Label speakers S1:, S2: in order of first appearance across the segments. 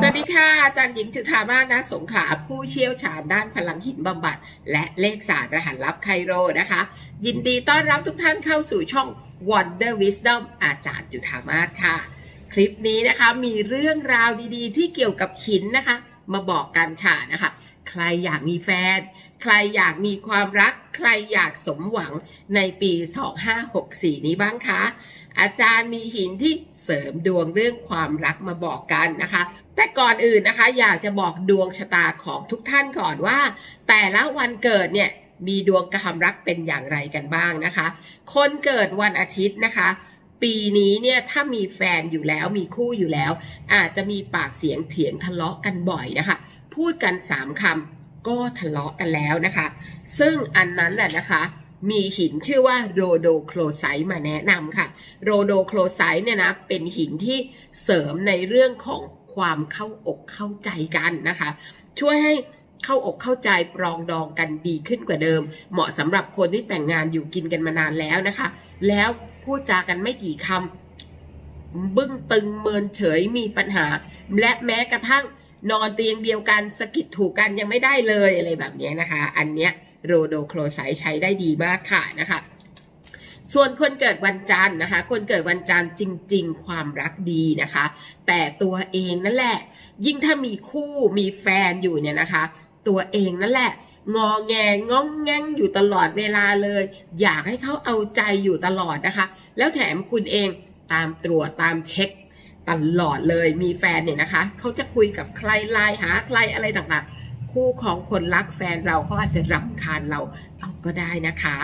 S1: สวัสดีค่ะอาจารย์หญิงจุธามาศนะสงขาผู้เชี่ยวชาญด้านพลังหินบำบัด และเลขศาสตร์รหัสลับไคโรนะคะ ยินดีต้อนรับทุกท่านเข้าสู่ช่อง Wonder Wisdom อาจารย์จุธามาศค่ะ คลิปนี้นะคะมีเรื่องราวดีๆ ที่เกี่ยวกับหินนะคะ มาบอกกันค่ะนะคะ ใครอยากมีแฟน ใครอยากมีความรัก ใครอยากสมหวังในปี 2564 นี้บ้างคะ อาจารย์มีหินที่เสริมดวงเรื่องความรักมาบอกกันนะคะ แต่ก่อนอื่นนะคะ อยากจะบอกดวงชะตาของทุกท่านก่อนว่า แต่ละวันเกิดเนี่ยมีดวงความรักเป็นอย่างไรกันบ้างนะคะ คนเกิดวันอาทิตย์นะคะปีนี้เนี่ยถ้ามีแฟนอยู่แล้วมีคู่อยู่แล้ว อาจจะมีปากเสียงเถียงทะเลาะกันบ่อยนะคะ พูดกันสามคำ ก็ทะเลาะกันแล้วนะคะ ซึ่งอันนั้นน่ะนะคะมีหินชื่อว่าโรโดโครไซต์มาแนะนำค่ะ โรโดโครไซต์เนี่ยนะเป็นหินที่เสริมในเรื่องของความเข้าอกเข้าใจกันนะคะ ช่วยให้เข้าอกเข้าใจปรองดองกันดีขึ้นกว่าเดิม เหมาะสำหรับคนที่แต่งงานอยู่กินกันมานานแล้วนะคะ แล้วพูดจากันไม่กี่คำบึ้งตึงเมินเฉยมีปัญหา และแม้กระทั่ง นอนเตียงเดียวกันสกิดถูกกันยังไม่ได้เลยอะไรแบบนี้นะคะ อันเนี้ยโรโดโครไซใช้ได้ดีมากค่ะนะคะส่วนคนเกิดวันจันทร์นะคะ คนเกิดวันจันทร์จริง ๆ ความรักดีนะคะ แต่ตัวเองนั่นแหละ ยิ่งถ้ามีคู่มีแฟนอยู่เนี่ยนะคะ ตัวเองนั่นแหละงอแงง้องแงงอยู่ตลอดเวลาเลย อยากให้เขาเอาใจอยู่ตลอดนะคะ แล้วแถมคุณเองตามตรวจตามเช็ค ตลอดเลยมีแฟนเนี่ยนะคะเขาจะคุยกับใครไลน์หาใครอะไรต่างๆ คู่ของคนรักแฟนเราเขาอาจจะรำคาญเราเอาก็ได้นะคะ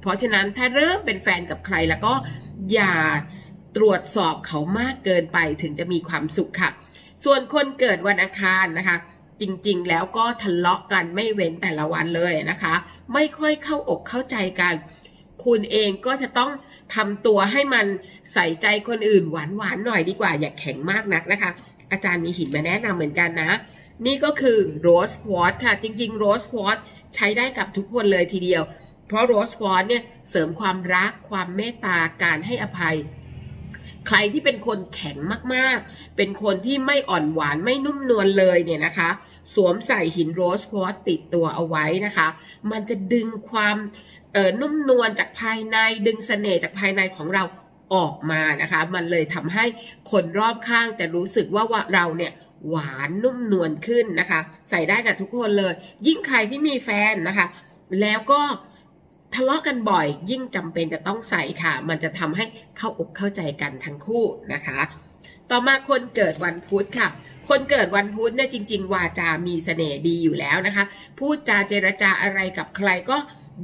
S1: เพราะฉะนั้นถ้าเริ่มเป็นแฟนกับใครแล้วก็อย่าตรวจสอบเขามากเกินไปถึงจะมีความสุขค่ะ ส่วนคนเกิดวันอังคารนะคะ จริงๆ แล้วก็ทะเลาะกันไม่เว้นแต่ละวันเลยนะคะ ไม่ค่อยเข้าอกเข้าใจกัน คุณเองก็จะต้องทำตัวให้มันใส่ใจคนอื่นหวานหวานหน่อยดีกว่า อย่าแข็งมากนักนะคะ อาจารย์มีหินมาแนะนำเหมือนกันนะ นี่ก็คือโรสควอตค่ะ จริงๆโรสควอตใช้ได้กับทุกคนเลยทีเดียว เพราะโรสควอตเนี่ยเสริมความรักความเมตตาการให้อภัย ใครที่เป็นคนแข็งมากๆ เป็นคนที่ไม่อ่อนหวานไม่นุ่มนวลเลยเนี่ยนะคะ สวมใส่หินโรสควอตติดตัวเอาไว้นะคะ มันจะดึงความเอ่อนุ่มนวลจากภายใน ดึงเสน่ห์จากภายในของเราออกมานะคะ มันเลยทำให้คนรอบข้างจะรู้สึกว่าว่าเราเนี่ยหวานนุ่มนวลขึ้นนะคะ ใส่ได้กับทุกคนเลย ยิ่งใครที่มีแฟนนะคะ แล้วก็ ทะเลาะกันบ่อย ยิ่งจำเป็นจะต้องใส่ค่ะ มันจะทำให้เข้าอกเข้าใจกันทั้งคู่นะคะ ต่อมาคนเกิดวันพุธค่ะคนเกิดวันพุธเนี่ยจริง ๆ วาจามีเสน่ห์ดีอยู่แล้วนะคะ พูดจาเจรจาอะไรกับใครก็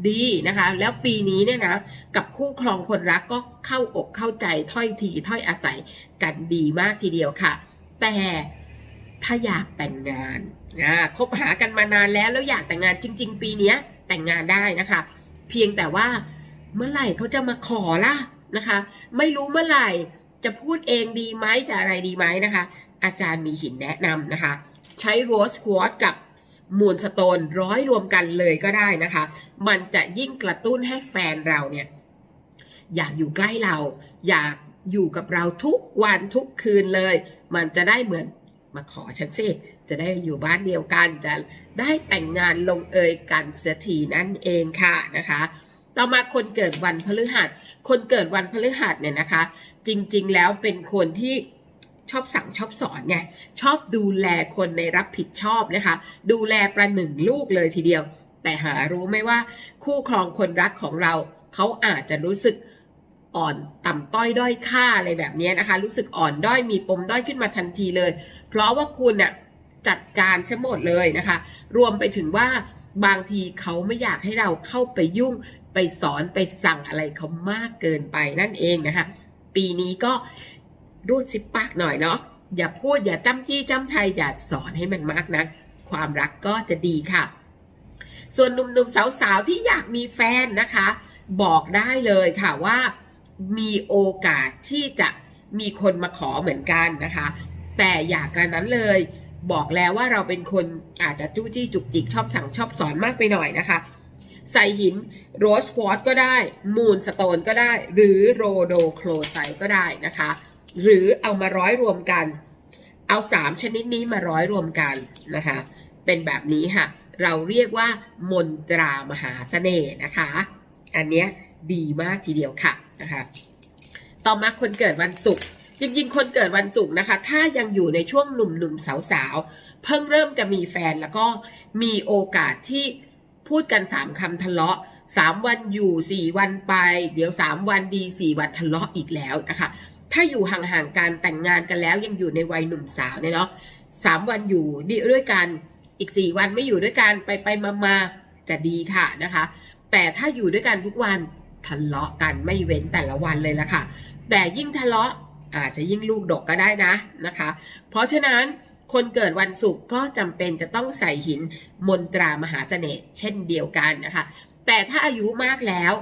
S1: ดีนะคะ แล้วปีนี้เนี่ยนะกับคู่ครองคนรักก็เข้าอกเข้าใจถ้อยทีถ้อยอาศัยกันดีมากทีเดียวค่ะ แต่ถ้าอยากแต่งงานอ่าคบหากันมานานแล้วแล้วอยากแต่งงานจริง ๆ ปีนี้แต่งงานได้นะคะ เพียงแต่ว่าเมื่อไหร่เขาจะมาขอล่ะนะคะ ไม่รู้เมื่อไหร่จะพูดเองดีไหมจะอะไรดีไหมนะคะ อาจารย์มีหินแนะนำนะคะ ใช้โรสควอตกับมูลสโตนร้อยรวมกันเลยก็ได้นะคะ มันจะยิ่งกระตุ้นให้แฟนเราเนี่ยอยากอยู่ใกล้เรา อยากอยู่กับเราทุกวันทุกคืนเลย มันจะได้เหมือน มาขอฉันสิ จะได้อยู่บ้านเดียวกันจะได้แต่งงานลงเอยกันเสียทีนั่นเองค่ะนะคะต่อมาคนเกิดวันพฤหัส คนเกิดวันพฤหัสเนี่ยนะคะ จริงๆแล้วเป็นคนที่ชอบสั่งชอบสอนไงชอบดูแลคนในรับผิดชอบนะคะ ดูแลประหนึ่งลูกเลยทีเดียว แต่หารู้ไหมว่า คู่ครองคนรักของเรา เขาอาจจะรู้สึก อ่อนต่ำต้อยด้อยค่าอะไรแบบนี้นะคะ รู้สึกอ่อนด้อยมีปมด้อยขึ้นมาทันทีเลย เพราะว่าคุณน่ะจัดการใช่หมดเลยนะคะ รวมไปถึงว่าบางทีเขาไม่อยากให้เราเข้าไปยุ่งไปสอนไปสั่งอะไรเขามากเกินไปนั่นเองนะคะ ปีนี้ก็รูดซิปปากหน่อยเนาะอย่าพูดอย่าจ้ำจี้จ้ำไทยอย่าสอนให้มันมากนะัก ความรักก็จะดีค่ะ ส่วนหนุ่มๆสาวๆที่อยากมีแฟนนะคะ บอกได้เลยค่ะว่า มีโอกาสที่จะมีคนมาขอเหมือนกันนะคะ แต่อย่ากระนั้นเลยบอกแล้วว่าเราเป็นคนอาจจะจู้จี้จุกจิกชอบสั่งชอบสอนมากไปหน่อยนะคะ ใส่หินโรสควอตก็ได้ มูนสโตนก็ได้ หรือโรโดโคลไซก็ได้นะคะ หรือเอามาร้อยรวมกัน เอาสามชนิดนี้มาร้อยรวมกันนะคะ เป็นแบบนี้ค่ะ เราเรียกว่ามนตรามหาเสน่ห์นะคะ อันเนี้ยดีมากทีเดียวค่ะ นะคะต่อมาคนเกิดวันศุกร์จริงๆ คนเกิดวันศุกร์นะคะ ถ้ายังอยู่ในช่วงหนุ่มๆสาวๆ เพิ่งเริ่มจะมีแฟนแล้วก็มีโอกาสที่พูดกันสามคำทะเลาะสามวันอยู่สี่วันไป เดี๋ยวสามวันดีสี่วันทะเลาะอีกแล้วนะคะ ถ้าอยู่ห่างๆกันแต่งงานกันแล้วยังอยู่ในวัยหนุ่มสาวเนี่ยเนาะสามวันอยู่ด้วยกันอีกสี่วันไม่อยู่ด้วยกันไปไปมามาจะดีค่ะนะคะ แต่ถ้าอยู่ด้วยกันทุกวัน ทะเลาะกันไม่เว้นแต่ละวันเลยละค่ะ แต่ยิ่งทะเลาะอาจจะยิ่งลูกดกก็ได้นะนะคะ เพราะฉะนั้นคนเกิดวันศุกร์ก็จำเป็นจะต้องใส่หินมนตรามหาเสน่ห์เช่นเดียวกันนะคะ แต่ถ้าอายุมากแล้ว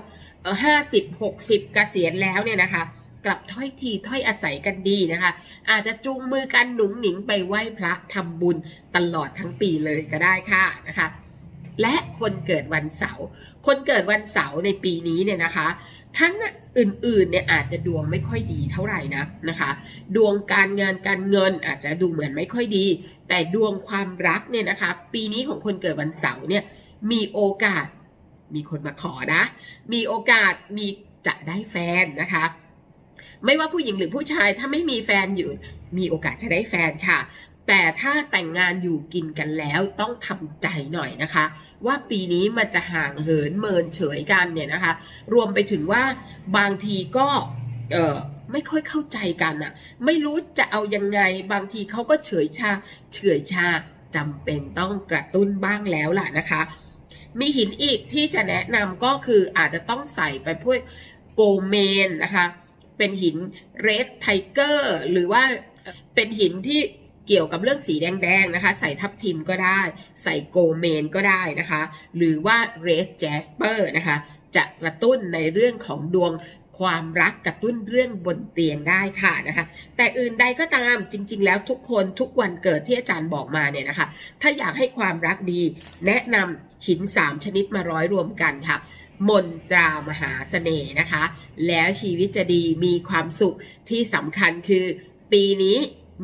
S1: ห้าสิบหกสิบเกษียณแล้วเนี่ยนะคะ กลับถ้อยทีถ้อยอาศัยกันดีนะคะ อาจจะจูงมือกันหนุงหนิงไปไหว้พระทำบุญตลอดทั้งปีเลยก็ได้ค่ะนะคะ และคนเกิดวันเสาร์ คนเกิดวันเสาร์ในปีนี้เนี่ยนะคะ ทั้งอื่นๆเนี่ยอาจจะดวงไม่ค่อยดีเท่าไหร่นะนะคะ ดวงการงานการเงินอาจจะดูเหมือนไม่ค่อยดี แต่ดวงความรักเนี่ยนะคะ ปีนี้ของคนเกิดวันเสาร์เนี่ยมีโอกาสมีคนมาขอนะ มีโอกาสมีจะได้แฟนนะคะ ไม่ว่าผู้หญิงหรือผู้ชายถ้าไม่มีแฟนอยู่ มีโอกาสจะได้แฟนค่ะ แต่ถ้าแต่งงานอยู่กินกันแล้วต้องทำใจหน่อยนะคะ ว่าปีนี้มันจะห่างเหินเมินเฉยกันเนี่ยนะคะ รวมไปถึงว่าบางทีก็เออไม่ค่อยเข้าใจกันอะไม่รู้จะเอายังไงบางทีเขาก็เฉยชาเฉยชาจำเป็นต้องกระตุ้นบ้างแล้วล่ะนะคะ มีหินอีกที่จะแนะนำก็คืออาจจะต้องใส่ไปพวกโกเมนนะคะ เป็นหินเรดไทเกอร์หรือว่าเป็นหินที่ เกี่ยวกับเรื่องสีแดงๆนะคะ ใส่ทับทิมก็ได้ ใส่โกเมนก็ได้นะคะ หรือว่าเรดแจสเปอร์นะคะ จะกระตุ้นในเรื่องของดวงความรักกระตุ้นเรื่องบนเตียงได้ค่ะนะคะ แต่อื่นใดก็ตามจริง ๆ แล้วทุกคนทุกวันเกิดที่อาจารย์บอกมาเนี่ยนะคะ ถ้าอยากให้ความรักดี แนะนำหิน 3 ชนิดมาร้อยรวมกันค่ะ มนตรามหาเสน่ห์นะคะ แล้วชีวิตจะดีมีความสุขที่สำคัญคือปีนี้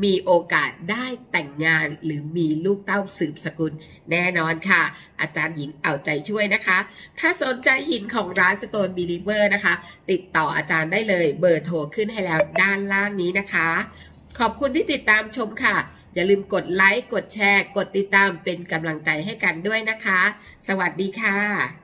S1: มีโอกาสได้แต่งงานหรือมีลูกเต้าสืบสกุลแน่นอนค่ะ อาจารย์หญิงเอาใจช่วยนะคะ ถ้าสนใจหินของร้าน Stone Believer นะคะ ติดต่ออาจารย์ได้เลยเบอร์โทรขึ้นให้แล้วด้านล่างนี้นะคะ ขอบคุณที่ติดตามชมค่ะ อย่าลืมกดไลค์ กดแชร์ กดติดตามเป็นกำลังใจให้กันด้วยนะคะ สวัสดีค่ะ